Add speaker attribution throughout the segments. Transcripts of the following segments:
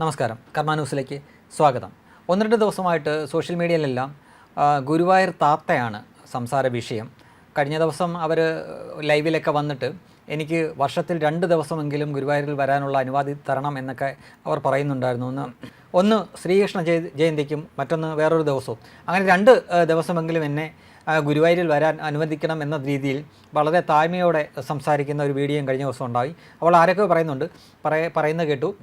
Speaker 1: നമസ്കാരം. കർമ്മ ന്യൂസിലേക്ക് സ്വാഗതം. ഒന്ന് രണ്ട് ദിവസമായിട്ട് സോഷ്യൽ മീഡിയയിലെല്ലാം ഗുരുവായൂർ താത്തയാണ് സംസാര വിഷയം. കഴിഞ്ഞ ദിവസം അവർ ലൈവിലൊക്കെ വന്നിട്ട് എനിക്ക് വർഷത്തിൽ രണ്ട് ദിവസമെങ്കിലും ഗുരുവായൂരിൽ വരാനുള്ള അനുവാദി തരണം എന്നൊക്കെ അവർ പറയുന്നുണ്ടായിരുന്നു ഒന്ന് ഒന്ന് ശ്രീകൃഷ്ണ ജയ ജയന്തിക്കും മറ്റൊന്ന് വേറൊരു ദിവസവും. അങ്ങനെ രണ്ട് ദിവസമെങ്കിലും എന്നെ ഗുരുവായൂരിൽ വരാൻ അനുവദിക്കണം എന്ന രീതിയിൽ വളരെ താഴ്മയോടെ സംസാരിക്കുന്ന ഒരു വീഡിയോയും കഴിഞ്ഞ ദിവസം ഉണ്ടായി. അവൾ ആരൊക്കെ പറയുന്നുണ്ട്. പറയ പറയുന്നത് കേട്ടു.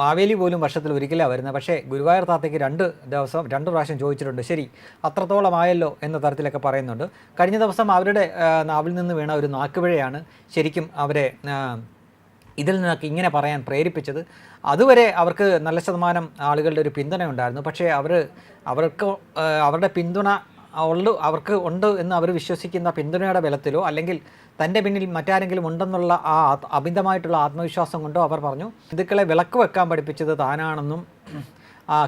Speaker 1: മാവേലി പോലും വർഷത്തിൽ ഒരിക്കലാണ് വരുന്നത്. പക്ഷേ ഗുരുവായൂർ താത്തയ്ക്ക് രണ്ട് ദിവസം രണ്ട് പ്രാവശ്യം ചോദിച്ചിട്ടുണ്ട്. ശരി അത്രത്തോളം ആയല്ലോ എന്ന തരത്തിലൊക്കെ പറയുന്നുണ്ട്. കഴിഞ്ഞ ദിവസം അവരുടെ നാവിൽ നിന്ന് വീണ ഒരു നാക്കുപിഴയാണ് ശരിക്കും അവരെ ഇതിൽ നിന്നൊക്കെ ഇങ്ങനെ പറയാൻ പ്രേരിപ്പിച്ചത്. അതുവരെ അവർക്ക് നല്ല ശതമാനം ആളുകളുടെ ഒരു പിന്തുണ ഉണ്ടായിരുന്നു പക്ഷേ അവർ അവർക്ക് അവരുടെ പിന്തുണ ഉള്ളു അവർക്ക് ഉണ്ട് എന്ന് അവർ വിശ്വസിക്കുന്ന പിന്തുണയുടെ ബലത്തിലോ അല്ലെങ്കിൽ തന്റെ പിന്നിൽ മറ്റാരെങ്കിലും ഉണ്ടെന്നുള്ള ആ അമിതമായിട്ടുള്ള ആത്മവിശ്വാസം കൊണ്ടോ അവർ പറഞ്ഞു ഹിന്ദുക്കളെ വിളക്ക് വെക്കാൻ പഠിപ്പിച്ചത് താനാണെന്നും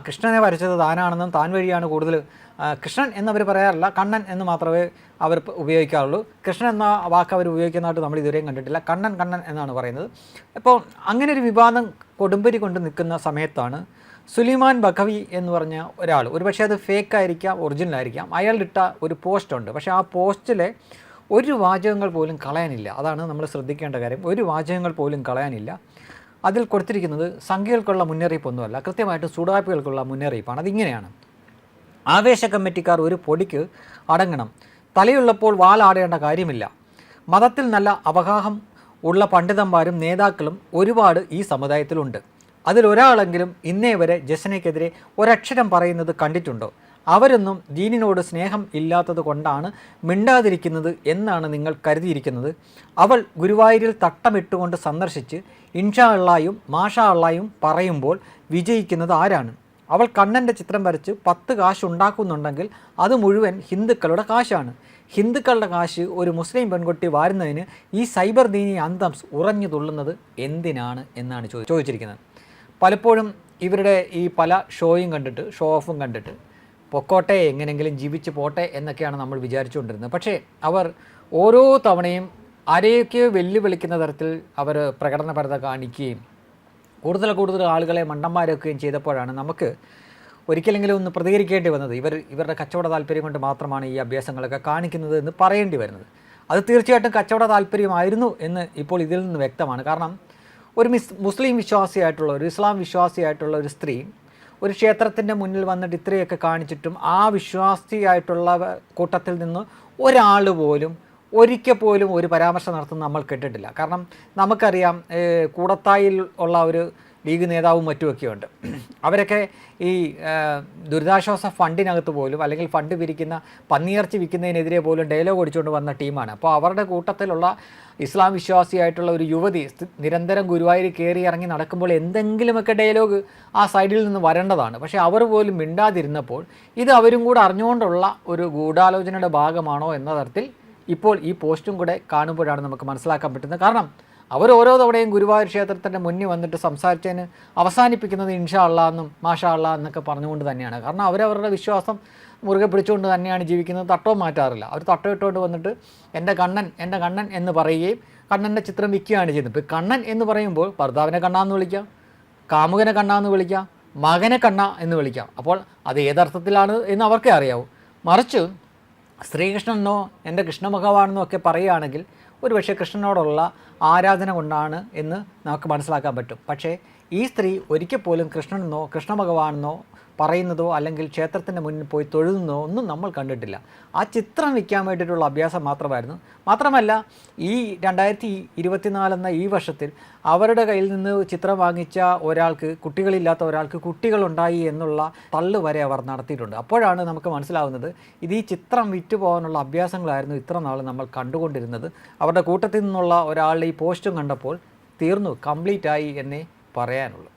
Speaker 1: കൃഷ്ണനെ വരച്ചത് താനാണെന്നും താൻ വഴിയാണ് കൂടുതൽ കൃഷ്ണൻ എന്നവർ പറയാറില്ല കണ്ണൻ എന്ന് മാത്രമേ അവർ ഉപയോഗിക്കാറുള്ളൂ. കൃഷ്ണൻ എന്ന വാക്ക് അവർ ഉപയോഗിക്കുന്നതായിട്ട് നമ്മൾ ഇതുവരെയും കണ്ടിട്ടില്ല. കണ്ണൻ കണ്ണൻ എന്നാണ് പറയുന്നത്. അപ്പോൾ അങ്ങനെ ഒരു വിവാദം കൊടുമ്പരി കൊണ്ട് നിൽക്കുന്ന സമയത്താണ് സുലിമാൻ ബഖവി എന്ന് പറഞ്ഞ ഒരാൾ ഒരുപക്ഷെ അത് ഫേക്ക് ആയിരിക്കാം ഒറിജിനൽ ആയിരിക്കാം. അയാളിട്ട ഒരു പോസ്റ്റ് ഉണ്ട്. പക്ഷേ ആ പോസ്റ്റിലെ ഒരു വാചകങ്ങൾ പോലും കളയാനില്ല. അതാണ് നമ്മൾ ശ്രദ്ധിക്കേണ്ട കാര്യം. ഒരു വാചകങ്ങൾ പോലും കളയാനില്ല. അതിൽ കൊടുത്തിരിക്കുന്നത് സംഖ്യകൾക്കുള്ള മുന്നറിയിപ്പൊന്നുമല്ല കൃത്യമായിട്ട് സുഡാപ്പികൾക്കുള്ള മുന്നറിയിപ്പാണ്. അതിങ്ങനെയാണ്. ആവേശ കമ്മിറ്റിക്കാർ ഒരു പൊടിക്ക് അടങ്ങണം. തലയുള്ളപ്പോൾ വാലാടേണ്ട കാര്യമില്ല. മതത്തിൽ നല്ല അവഗാഹം ഉള്ള പണ്ഡിതന്മാരും നേതാക്കളും ഒരുപാട് ഈ സമുദായത്തിലുണ്ട്. അതിലൊരാളെങ്കിലും ഇന്നേ വരെ ജസനയ്ക്കെതിരെ ഒരക്ഷരം പറയുന്നത് കണ്ടിട്ടുണ്ടോ? അവരൊന്നും ദീനിനോട് സ്നേഹം ഇല്ലാത്തത് കൊണ്ടാണ് മിണ്ടാതിരിക്കുന്നത് എന്നാണ് നിങ്ങൾ കരുതിയിരിക്കുന്നത്. അവൾ ഗുരുവായൂരിൽ തട്ടമിട്ടുകൊണ്ട് സന്ദർശിച്ച് ഇൻഷാ അള്ളായും മാഷാ അള്ളായും പറയുമ്പോൾ വിജയിക്കുന്നത് ആരാണ്? അവൾ കണ്ണന്റെ ചിത്രം വരച്ച് പത്ത് കാശ് ഉണ്ടാക്കുന്നുണ്ടെങ്കിൽ അത് മുഴുവൻ ഹിന്ദുക്കളുടെ കാശാണ്. ഹിന്ദുക്കളുടെ കാശ് ഒരു മുസ്ലിം പെൺകുട്ടി വാരുന്നതിന് ഈ സൈബർ ദീനി അന്തംസ് ഉറഞ്ഞു തുള്ളുന്നത് എന്തിനാണ് എന്നാണ് ചോദിച്ചിരിക്കുന്നത്. പലപ്പോഴും ഇവരുടെ ഈ പല ഷോയും കണ്ടിട്ട് ഷോ ഓഫും കണ്ടിട്ട് പൊക്കോട്ടെ എങ്ങനെയെങ്കിലും ജീവിച്ച് പോട്ടെ എന്നൊക്കെയാണ് നമ്മൾ വിചാരിച്ചുകൊണ്ടിരുന്നത്. പക്ഷേ അവർ ഓരോ തവണയും ആരെയൊക്കെ വെല്ലുവിളിക്കുന്ന തരത്തിൽ അവർ പ്രകടനപരത കാണിക്കുകയും കൂടുതൽ കൂടുതൽ ആളുകളെ മണ്ടന്മാരാക്കുകയും ചെയ്തപ്പോഴാണ് നമുക്ക് ഒരിക്കലെങ്കിലും ഒന്ന് പ്രതികരിക്കേണ്ടി വന്നത്. ഇവർ ഇവരുടെ കച്ചവട താല്പര്യം കൊണ്ട് മാത്രമാണ് ഈ അഭ്യാസങ്ങളൊക്കെ കാണിക്കുന്നത് എന്ന് പറയേണ്ടി വരുന്നത്. അത് തീർച്ചയായിട്ടും കച്ചവട താല്പര്യമായിരുന്നു എന്ന് ഇപ്പോൾ ഇതിൽ നിന്ന് വ്യക്തമാണ്. കാരണം ഒരു മിസ് മുസ്ലിം വിശ്വാസിയായിട്ടുള്ള ഒരു ഇസ്ലാം വിശ്വാസിയായിട്ടുള്ള ഒരു സ്ത്രീ ഒരു ക്ഷേത്രത്തിന്റെ മുന്നിൽ വന്നിട്ട് ഇത്രയൊക്കെ കാണിച്ചിട്ടും ആ വിശ്വാസിയായിട്ടുള്ള കൂട്ടത്തിൽ നിന്ന് ഒരാൾ പോലും ഒരിക്കൽ പോലും ഒരു പരാമർശം നടത്തുന്ന നമ്മൾ കേട്ടിട്ടില്ല. കാരണം നമുക്കറിയാം കൂടത്തായിൽ ഉള്ള ഒരു ലീഗ് നേതാവും മറ്റുമൊക്കെ ഉണ്ട് അവരൊക്കെ ഈ ദുരിതാശ്വാസ ഫണ്ടിനകത്ത് പോലും അല്ലെങ്കിൽ ഫണ്ട് പിരിക്കുന്ന പന്നിയിറച്ചി വിൽക്കുന്നതിനെതിരെ പോലും ഡയലോഗ് ഓടിച്ചുകൊണ്ട് വന്ന ടീമാണ്. അപ്പോൾ അവരുടെ കൂട്ടത്തിലുള്ള ഇസ്ലാം വിശ്വാസിയായിട്ടുള്ള ഒരു യുവതി നിരന്തരം ഗുരുവായൂർ കയറി ഇറങ്ങി നടക്കുമ്പോൾ എന്തെങ്കിലുമൊക്കെ ഡയലോഗ് ആ സൈഡിൽ നിന്ന് വരേണ്ടതാണ്. പക്ഷേ അവർ പോലും മിണ്ടാതിരുന്നപ്പോൾ ഇത് അവരും കൂടെ അറിഞ്ഞുകൊണ്ടുള്ള ഒരു ഗൂഢാലോചനയുടെ ഭാഗമാണോ എന്ന തരത്തിൽ ഇപ്പോൾ ഈ പോസ്റ്റും കൂടെ കാണുമ്പോഴാണ് നമുക്ക് മനസ്സിലാക്കാൻ പറ്റുന്നത്. കാരണം അവർ ഓരോ തവണയും ഗുരുവായൂർ ക്ഷേത്രത്തിന്റെ മുന്നിൽ വന്നിട്ട് സംസാരിച്ചതിന് അവസാനിപ്പിക്കുന്നത് ഇൻഷാ അള്ളാ എന്നും മാഷാ അള്ളാ എന്നൊക്കെ പറഞ്ഞുകൊണ്ട് തന്നെയാണ്. കാരണം അവരവരുടെ വിശ്വാസം മുറുകെ പിടിച്ചുകൊണ്ട് തന്നെയാണ് ജീവിക്കുന്നത്. തട്ടോ മാറ്റാറില്ല. അവർ തട്ടോ ഇട്ടുകൊണ്ട് വന്നിട്ട് എന്റെ കണ്ണൻ എന്റെ കണ്ണൻ എന്ന് പറയുകയും കണ്ണന്റെ ചിത്രം വിൽക്കുകയാണ് ചെയ്യുന്നത്. ഇപ്പോൾ കണ്ണൻ എന്ന് പറയുമ്പോൾ ഭർത്താവിനെ കണ്ണാന്ന് വിളിക്കാം കാമുകനെ കണ്ണാന്ന് വിളിക്കാം മകനെ കണ്ണ എന്ന് വിളിക്കാം. അപ്പോൾ അത് ഏതർത്ഥത്തിലാണ് എന്ന് അവർക്കേ അറിയാവൂ. മറിച്ച് ശ്രീകൃഷ്ണനോ എന്റെ കൃഷ്ണഭഗവാനെന്നോ ഒക്കെ പറയുകയാണെങ്കിൽ ഒരുപക്ഷെ കൃഷ്ണനോടുള്ള ആരാധന കൊണ്ടാണ് എന്ന് നമുക്ക് മനസ്സിലാക്കാൻ പറ്റും. പക്ഷേ ഈ സ്ത്രീ ഒരിക്കൽ പോലും കൃഷ്ണനെന്നോ കൃഷ്ണ ഭഗവാനെന്നോ പറയുന്നതോ അല്ലെങ്കിൽ ക്ഷേത്രത്തിന്റെ മുന്നിൽ പോയി തൊഴുതുന്നതോ ഒന്നും നമ്മൾ കണ്ടിട്ടില്ല. ആ ചിത്രം വയ്ക്കാൻ വേണ്ടിയിട്ടുള്ള അഭ്യാസം മാത്രമായിരുന്നു. മാത്രമല്ല ഈ രണ്ടായിരത്തി ഇരുപത്തിനാലെന്ന ഈ വർഷത്തിൽ അവരുടെ കയ്യിൽ നിന്ന് ചിത്രം വാങ്ങിച്ച ഒരാൾക്ക് കുട്ടികളില്ലാത്ത ഒരാൾക്ക് കുട്ടികളുണ്ടായി എന്നുള്ള തള്ളു വരെ അവർ നടത്തിയിട്ടുണ്ട്. അപ്പോഴാണ് നമുക്ക് മനസ്സിലാവുന്നത് ഇത് ഈ ചിത്രം വിറ്റുപോകാനുള്ള അഭ്യാസങ്ങളായിരുന്നു ഇത്ര നാൾ നമ്മൾ കണ്ടുകൊണ്ടിരുന്നത്. അവരുടെ കൂട്ടത്തിൽ നിന്നുള്ള ഒരാളുടെ ഈ പോസ്റ്റും കണ്ടപ്പോൾ തീർന്നു കംപ്ലീറ്റ് ആയി എന്നേ പറയാനുള്ളൂ.